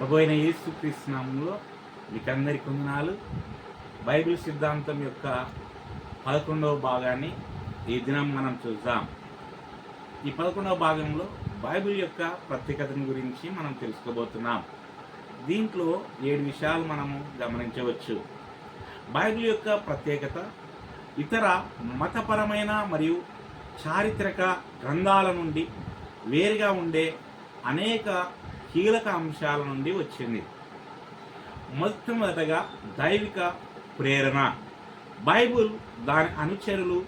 ప్రభు అయిన యేసుక్రీస్తునామంలో మీకందరి వందనాలు. బైబిల్ సిద్ధాంతం యొక్క పదకొండవ భాగాన్ని ఈ దినం మనం చూద్దాం. ఈ పదకొండవ భాగంలో బైబిల్ యొక్క ప్రత్యేకతను గురించి మనం తెలుసుకోబోతున్నాం. దీంట్లో ఏడు విషయాలు మనము గమనించవచ్చు. బైబిల్ యొక్క ప్రత్యేకత ఇతర మతపరమైన మరియు చారిత్రక గ్రంథాల నుండి వేరుగా ఉండే అనేక కీలక అంశాల నుండి వచ్చింది. మొట్టమొదటగా దైవిక ప్రేరణ. బైబుల్ దాని అనుచరులు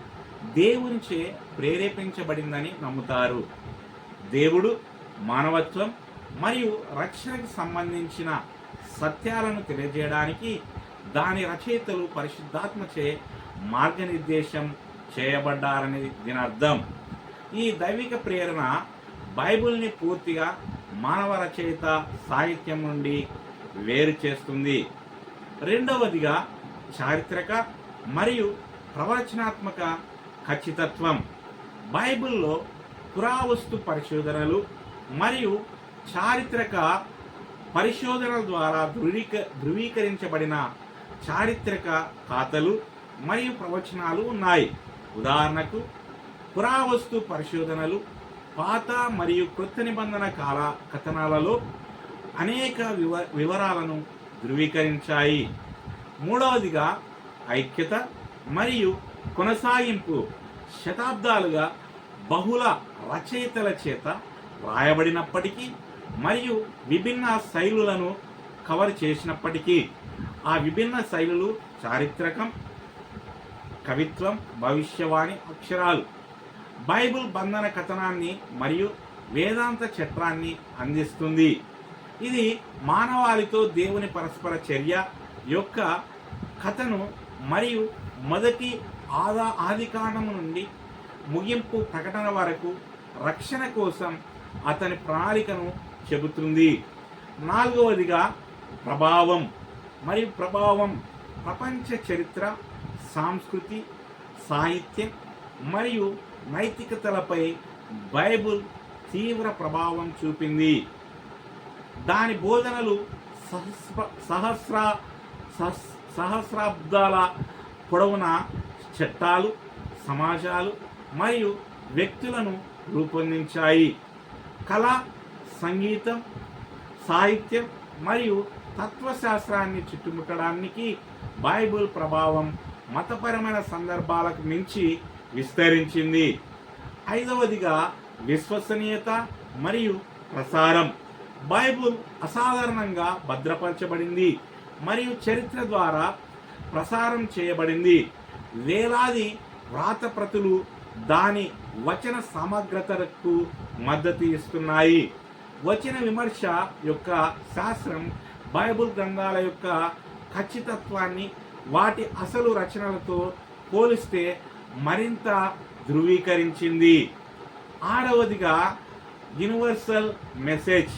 దేవునిచే ప్రేరేపించబడిందని నమ్ముతారు. దేవుడు మానవత్వం మరియు రక్షణకు సంబంధించిన సత్యాలను తెలియజేయడానికి దాని రచయితలు పరిశుద్ధాత్మచే మార్గనిర్దేశం చేయబడ్డారని దీని అర్థం ఈ దైవిక ప్రేరణ బైబిల్ని పూర్తిగా మానవ రచయిత సాహిత్యం నుండి వేరు చేస్తుంది. రెండవదిగా చారిత్రక మరియు ప్రవచనాత్మక ఖచ్చితత్వం. బైబిల్లో పురావస్తు పరిశోధనలు మరియు చారిత్రక పరిశోధనల ద్వారా ధృవీక ధృవీకరించబడిన చారిత్రక ఖాతలు మరియు ప్రవచనాలు ఉన్నాయి. ఉదాహరణకు పురావస్తు పరిశోధనలు పాత మరియు కొత్త నిబంధన కాల కథనాలలో అనేక వివ వివరాలను ధృవీకరించాయి. మూడవదిగా ఐక్యత మరియు కొనసాగింపు శతాబ్దాలుగా బహుళ రచయితల చేత రాయబడినప్పటికీ మరియు విభిన్న శైలులను కవర్ చేసినప్పటికీ ఆ విభిన్న శైలులు చారిత్రకం కవిత్వం భవిష్యవాణి అక్షరాలు బైబిల్ బంధన కథనాన్ని మరియు వేదాంత చట్రాన్ని అందిస్తుంది. ఇది మానవాళితో దేవుని పరస్పర చర్య యొక్క కథను మరియు మొదటి ఆదా ఆదికాండము నుండి ముగింపు ప్రకటన వరకు రక్షణ కోసం అతని ప్రణాళికను చెబుతుంది. నాలుగవదిగా ప్రభావం మరియు ప్రభావం ప్రపంచ చరిత్ర సాంస్కృతి సాహిత్యం మరియు నైతికతలపై బైబుల్ తీవ్ర ప్రభావం చూపింది. దాని బోధనలు సహస్ర సహస్ర సహస్- సహస్రాబ్దాల పొడవున చట్టాలు సమాజాలు మరియు వ్యక్తులను రూపొందించాయి. కళ సంగీతం సాహిత్యం మరియు తత్వశాస్త్రాన్ని చుట్టుముట్టడానికి బైబిల్ ప్రభావం మతపరమైన సందర్భాలకు మించి విస్తరించింది. ఐదవదిగా విశ్వసనీయత మరియు ప్రసారం. బైబుల్ అసాధారణంగా భద్రపరచబడింది మరియు చరిత్ర ద్వారా ప్రసారం చేయబడింది. వేలాది వ్రాతప్రతులు దాని వచన సమగ్రతకు మద్దతు ఇస్తున్నాయి. వచన విమర్శ యొక్క శాస్త్రం బైబుల్ గ్రంథాల యొక్క ఖచ్చితత్వాన్ని వాటి అసలు రచనలతో పోలిస్తే మరింత ధృవీకరించింది. ఆరవదిగా యూనివర్సల్ మెసేజ్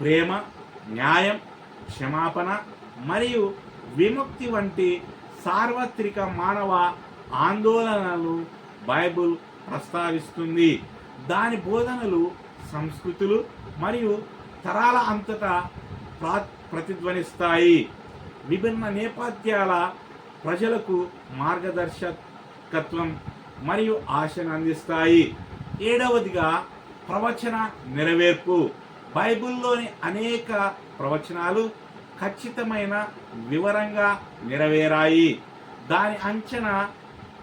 ప్రేమ న్యాయం క్షమాపణ మరియు విముక్తి వంటి సార్వత్రిక మానవ ఆందోళనలు బైబుల్ ప్రస్తావిస్తుంది. దాని బోధనలు సంస్కృతులు మరియు తరాల అంతటా ప్రా ప్రతిధ్వనిస్తాయి. విభిన్న నేపథ్యాల ప్రజలకు మార్గదర్శకత్వం మరియు ఆశను అందిస్తాయి. ఏడవదిగా ప్రవచన నెరవేర్పు. బైబిల్లోని అనేక ప్రవచనాలు ఖచ్చితమైన వివరంగా నెరవేరాయి. దాని అంచనా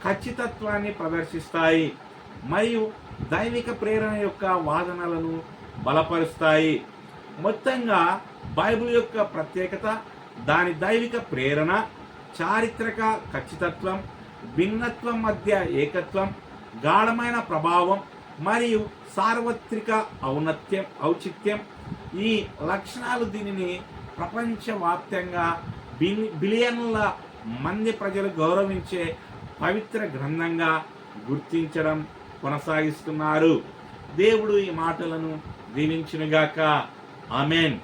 ఖచ్చితత్వాన్ని ప్రదర్శిస్తాయి మరియు దైవిక ప్రేరణ యొక్క వాదనలను బలపరుస్తాయి. మొత్తంగా బైబిల్ యొక్క ప్రత్యేకత దాని దైవిక ప్రేరణ చారిత్రక ఖచ్చితత్వం భిన్నత్వం మధ్య ఏకత్వం గాఢమైన ప్రభావం మరియు సార్వత్రిక ఔన్నత్యం ఔచిత్యం. ఈ లక్షణాలు దీనిని ప్రపంచవ్యాప్తంగా బిలి బిలియన్ల మంది ప్రజలు గౌరవించే పవిత్ర గ్రంథంగా గుర్తించడం కొనసాగిస్తున్నారు. దేవుడు ఈ మాటలను దీవించునుగాక. ఆమెన్.